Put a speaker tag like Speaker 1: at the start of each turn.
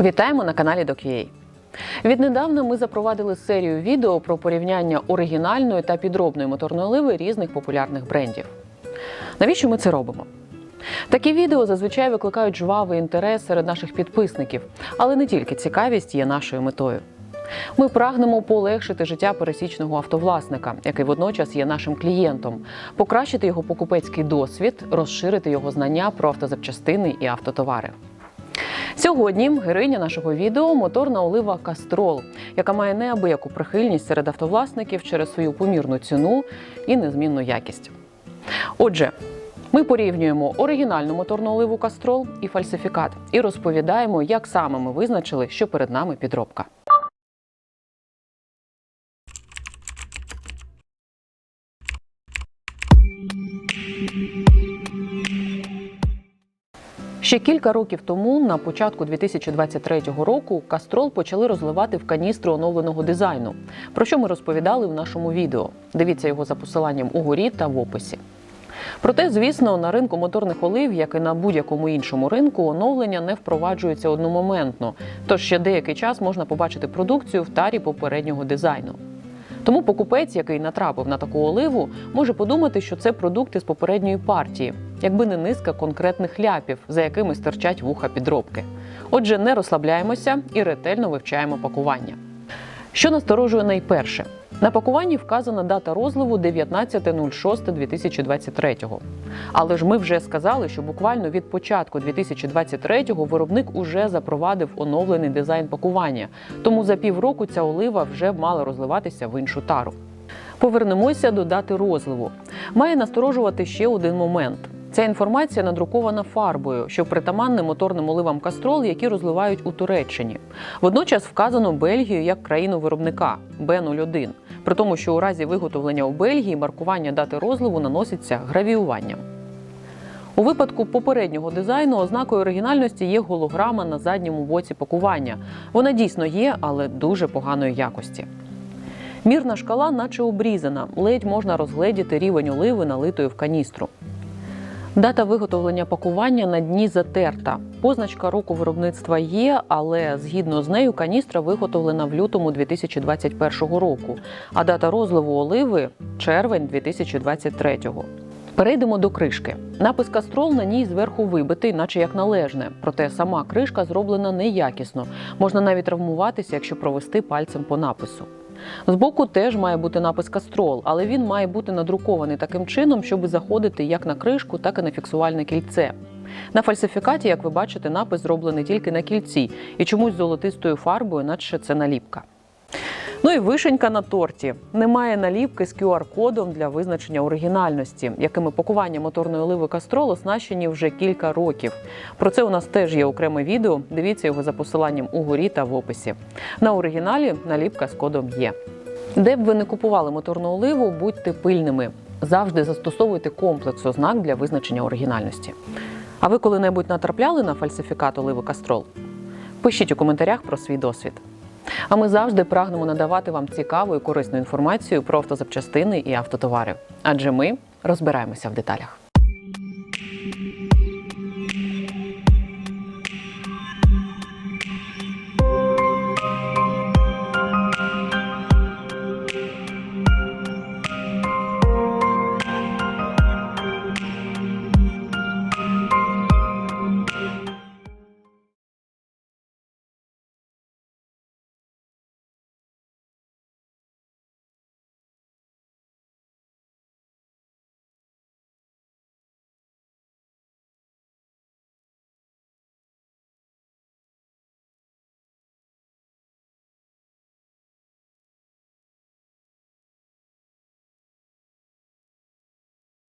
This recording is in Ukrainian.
Speaker 1: Вітаємо на каналі DocUA. Віднедавна ми запровадили серію відео про порівняння оригінальної та підробної моторної оливи різних популярних брендів. Навіщо ми це робимо? Такі відео зазвичай викликають жвавий інтерес серед наших підписників, але не тільки цікавість є нашою метою. Ми прагнемо полегшити життя пересічного автовласника, який водночас є нашим клієнтом, покращити його покупецький досвід, розширити його знання про автозапчастини і автотовари. Сьогодні героїня нашого відео моторна олива Кастрол, яка має неабияку прихильність серед автовласників через свою помірну ціну і незмінну якість. Отже, ми порівнюємо оригінальну моторну оливу Кастрол і фальсифікат і розповідаємо, як саме ми визначили, що перед нами підробка. Ще кілька років тому, на початку 2023 року, кастрол почали розливати в каністру оновленого дизайну, про що ми розповідали в нашому відео. Дивіться його за посиланням угорі та в описі. Проте, звісно, на ринку моторних олив, як і на будь-якому іншому ринку, оновлення не впроваджується одномоментно, тож ще деякий час можна побачити продукцію в тарі попереднього дизайну. Тому покупець, який натрапив на таку оливу, може подумати, що це продукти з попередньої партії, якби не низка конкретних ляпів, за якими стирчать вуха підробки. Отже, не розслабляємося і ретельно вивчаємо пакування. Що насторожує найперше? На пакуванні вказана дата розливу 19.06.2023. Але ж ми вже сказали, що буквально від початку 2023-го виробник уже запровадив оновлений дизайн пакування, тому за півроку ця олива вже мала розливатися в іншу тару. Повернемося до дати розливу. Має насторожувати ще один момент. Ця інформація надрукована фарбою, що притаманне моторним оливам кастрол, які розливають у Туреччині. Водночас вказано Бельгію як країну виробника Б01, при тому, що у разі виготовлення у Бельгії маркування дати розливу наноситься гравіюванням. У випадку попереднього дизайну ознакою оригінальності є голограма на задньому боці пакування. Вона дійсно є, але дуже поганої якості. Мірна шкала, наче обрізана, ледь можна розгледіти рівень оливи, налитої в каністру. Дата виготовлення пакування на дні затерта. Позначка року виробництва є, але згідно з нею каністра виготовлена в лютому 2021 року, а дата розливу оливи червень 2023. Перейдемо до кришки. Напис кастрол на ній зверху вибитий, наче як належне. Проте сама кришка зроблена неякісно. Можна навіть травмуватися, якщо провести пальцем по напису. Збоку теж має бути напис кастрол, але він має бути надрукований таким чином, щоб заходити як на кришку, так і на фіксувальне кільце. На фальсифікаті, як ви бачите, напис зроблений тільки на кільці і чомусь золотистою фарбою, наче це наліпка. Ну і вишенька на торті. Немає наліпки з QR-кодом для визначення оригінальності, якими пакування моторної оливи кастрол оснащені вже кілька років. Про це у нас теж є окреме відео. Дивіться його за посиланням угорі та в описі. На оригіналі наліпка з кодом є. Де б ви не купували моторну оливу, будьте пильними. Завжди застосовуйте комплекс ознак для визначення оригінальності. А ви коли-небудь натрапляли на фальсифікат оливи кастрол? Пишіть у коментарях про свій досвід. А ми завжди прагнемо надавати вам цікаву і корисну інформацію про автозапчастини і автотовари. Адже ми розбираємося в деталях.